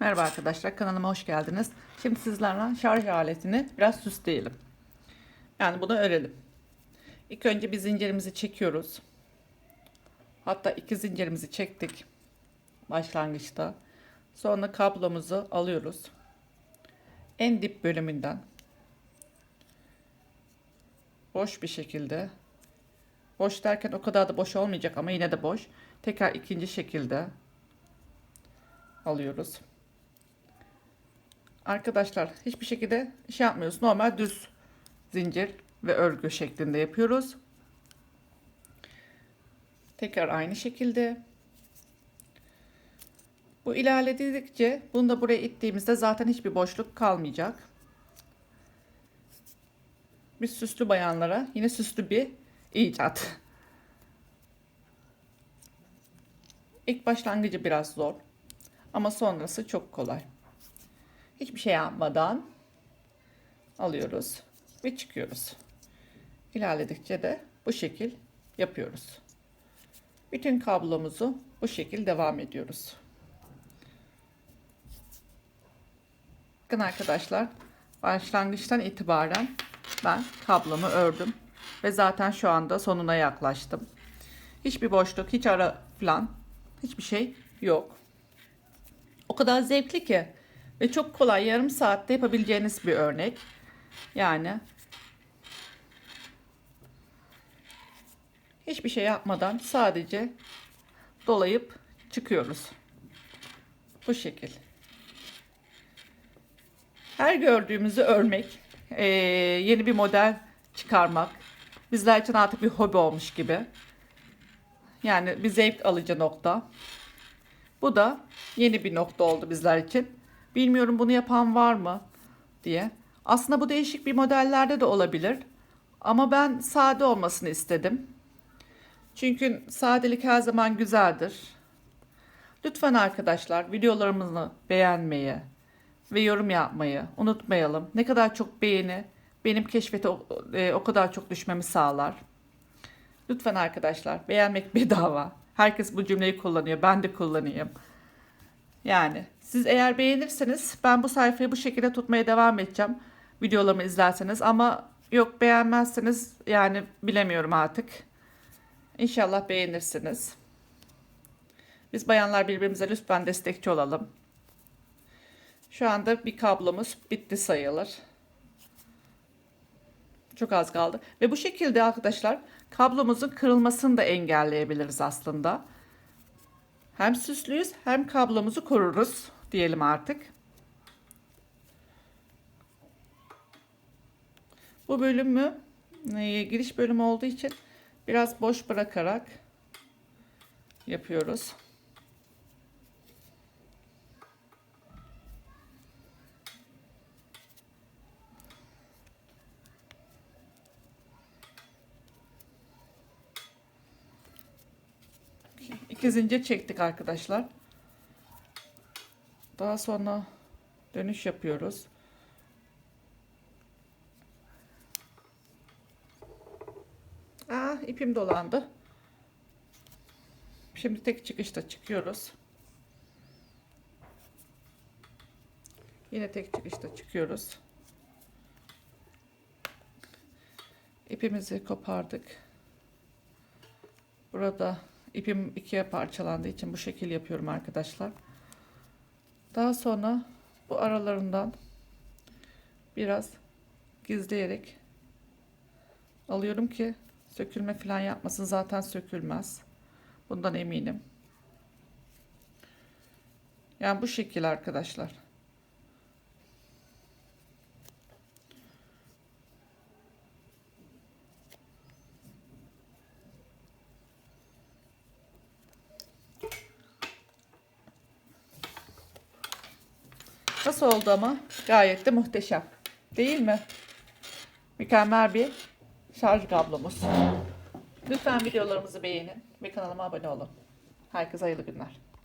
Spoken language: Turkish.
Merhaba arkadaşlar kanalıma hoş geldiniz. Şimdi sizlerle şarj aletini biraz süsleyelim. Yani bunu örelim. İlk önce bir zincirimizi çekiyoruz. Hatta iki zincirimizi çektik başlangıçta. Sonra kablomuzu alıyoruz. En dip bölümünden boş bir şekilde boş derken o kadar da boş olmayacak ama yine de boş. Tekrar ikinci şekilde alıyoruz. Arkadaşlar hiçbir şekilde şey yapmıyoruz. Normal düz zincir ve örgü şeklinde yapıyoruz. Tekrar aynı şekilde. Bu ilerledikçe bunu da buraya ittiğimizde zaten hiçbir boşluk kalmayacak. Biz süslü bayanlara yine süslü bir icat. İlk başlangıcı biraz zor ama sonrası çok kolay. Hiçbir şey yapmadan alıyoruz ve çıkıyoruz. İlerledikçe de bu şekil yapıyoruz. Bütün kablomuzu bu şekil devam ediyoruz. Bakın arkadaşlar başlangıçtan itibaren ben kablomu ördüm ve zaten şu anda sonuna yaklaştım. Hiçbir boşluk, hiç ara falan hiçbir şey yok. O kadar zevkli ki ve çok kolay yarım saatte yapabileceğiniz bir örnek. Yani hiçbir şey yapmadan sadece dolayıp çıkıyoruz. Bu şekil. Her gördüğümüzü örmek, yeni bir model çıkarmak bizler için artık bir hobi olmuş gibi. Yani bir zevk alıcı nokta. Bu da yeni bir nokta oldu bizler için. Bilmiyorum bunu yapan var mı diye. Aslında bu değişik bir modellerde de olabilir. Ama ben sade olmasını istedim. Çünkü sadelik her zaman güzeldir. Lütfen arkadaşlar videolarımızı beğenmeyi ve yorum yapmayı unutmayalım. Ne kadar çok beğeni benim keşfete o, e, o kadar çok düşmemi sağlar. Lütfen arkadaşlar beğenmek bedava. Herkes bu cümleyi kullanıyor. Ben de kullanayım. Yani siz eğer beğenirseniz ben bu sayfayı bu şekilde tutmaya devam edeceğim. Videolarımı izlerseniz ama yok beğenmezseniz yani bilemiyorum artık. İnşallah beğenirsiniz. Biz bayanlar birbirimize lütfen destekçi olalım. Şu anda bir kablomuz bitti sayılır. Çok az kaldı. Ve bu şekilde arkadaşlar kablomuzun kırılmasını da engelleyebiliriz aslında. Hem süslüyüz hem kablomuzu koruruz diyelim artık. Bu bölümü e, giriş bölümü olduğu için biraz boş bırakarak yapıyoruz. İki zincir çektik arkadaşlar. Daha sonra dönüş yapıyoruz. Aa, ipim dolandı. Şimdi tek çıkışta çıkıyoruz. Yine tek çıkışta çıkıyoruz. İpimizi kopardık. Burada ipim ikiye parçalandığı için bu şekil yapıyorum arkadaşlar. Daha sonra bu aralarından biraz gizleyerek alıyorum ki sökülme falan yapmasın. Zaten sökülmez. Bundan eminim. Yani bu şekil arkadaşlar. Nasıl oldu ama? Gayet de muhteşem. Değil mi? Mükemmel bir şarj kablomuz. Lütfen videolarımızı beğenin ve kanalıma abone olun. Herkese hayırlı günler.